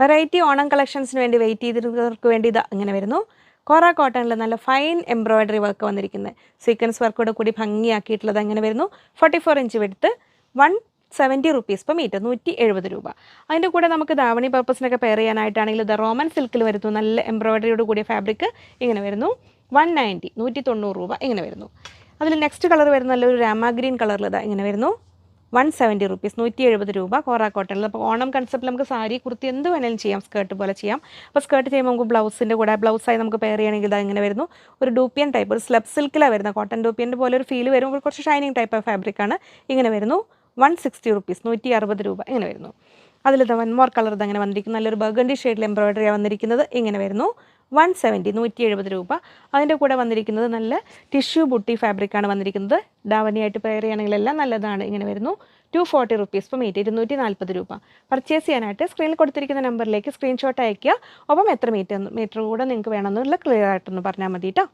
Variety Onam കളക്ഷൻസിന് വേണ്ടി wait ചെയ്തിരുന്നവർക്ക് വേണ്ടി ഇത് ഇങ്ങനെ വരുന്നു. കോറ കോട്ടണിൽ നല്ല ഫൈൻ എംബ്രോയിഡറി വർക്ക് വന്നിരിക്കുന്നത് സീക്വൻസ് വർക്കോട് കൂടി ഭംഗിയാക്കിയിട്ടുള്ളത് അങ്ങനെ വരുന്നു. Forty four inch വെടുത്ത് one seventy rupees per metre നൂറ്റി എഴുപത് രൂപ. അതിന്റെ കൂടെ നമുക്ക് ധാവണി പർപ്പസിനൊക്കെ പെയർ ചെയ്യാനായിട്ടാണെങ്കിൽ ദ റോമൻ സിൽക്കിൽ വരുന്നു. നല്ല എംബ്രോയിഡറിയോട് കൂടിയ ഫാബ്രിക് ഇങ്ങനെ വരുന്നു. വൺ നയന്റി നൂറ്റി തൊണ്ണൂറ് രൂപ ഇങ്ങനെ വരുന്നു. അതിൽ നെക്സ്റ്റ് കളർ വരുന്ന നല്ലൊരു രാമ ഗ്രീൻ ഇങ്ങനെ വരുന്നു. വൺ സെവന്റി റുപ്പീസ് നൂറ്റി എഴുപത് രൂപ കോറ കോട്ടണിൽ. അപ്പോൾ ഓണം കൺസെപ്റ്റിൽ നമുക്ക് സാരി കുർത്തി എന്ത് വേണേലും ചെയ്യാം സ്കേർട്ട് പോലെ ചെയ്യാം. അപ്പോൾ സ്കേർട്ട് ചെയ്യുമ്പോൾ നമുക്ക് ബ്ലൗസിന്റെ കൂടെ ബ്ലൗസായി നമുക്ക് പെയർ ചെയ്യണമെങ്കിൽ ഇതാ ഇങ്ങനെ വരുന്നു. ഒരു ഡൂപ്പിയൻ ടൈപ്പ് ഒരു സ്ലബ് സിൽക്കിലാണ് വരുന്നത്. കോട്ടൺ ഡൂപ്പിയന്റെ പോലെ ഒരു ഫീൽ വരും. കുറച്ച് ഷൈനിങ് ടൈപ്പ് ഓഫ് ഫാബ്രിക്കാണ് ഇങ്ങനെ വരുന്നു. വൺ സിക്സ്റ്റി റുപ്പീസ് നൂറ്റി അറുപത് രൂപ ഇങ്ങനെ വരുന്നു. അതിൽ വൺ മോർ കളർ ഇതങ്ങനെ വന്നിരിക്കുന്നു. നല്ലൊരു ബർഗണ്ടി ഷെയ്ഡിൽ എംബ്രോയിഡറി വന്നിരിക്കുന്നത്. ഇങ്ങനെ വരുന്നു. വൺ സെവന്റി നൂറ്റി എഴുപത് രൂപ. അതിന്റെ കൂടെ വന്നിരിക്കുന്നത് നല്ല ടിഷ്യൂ ബുട്ടി ഫാബ്രിക്കാണ് വന്നിരിക്കുന്നത്. ഡാവനിയായിട്ട് പെയർ ചെയ്യണമെങ്കിലെല്ലാം നല്ലതാണ്. ഇങ്ങനെ വരുന്നു. Two forty rupees per metre ഇരുന്നൂറ്റി നാൽപ്പത് രൂപ. പർച്ചേസ് ചെയ്യാനായിട്ട് സ്ക്രീനിൽ കൊടുത്തിരിക്കുന്ന നമ്പറിലേക്ക് സ്ക്രീൻഷോട്ട് അയയ്ക്കുക. ഒപ്പം എത്ര മീറ്റർ മീറ്റർ കൂടെ നിങ്ങൾക്ക് വേണമെന്നുള്ള ക്ലിയർ ആയിട്ടൊന്ന് പറഞ്ഞാൽ മതി കേട്ടോ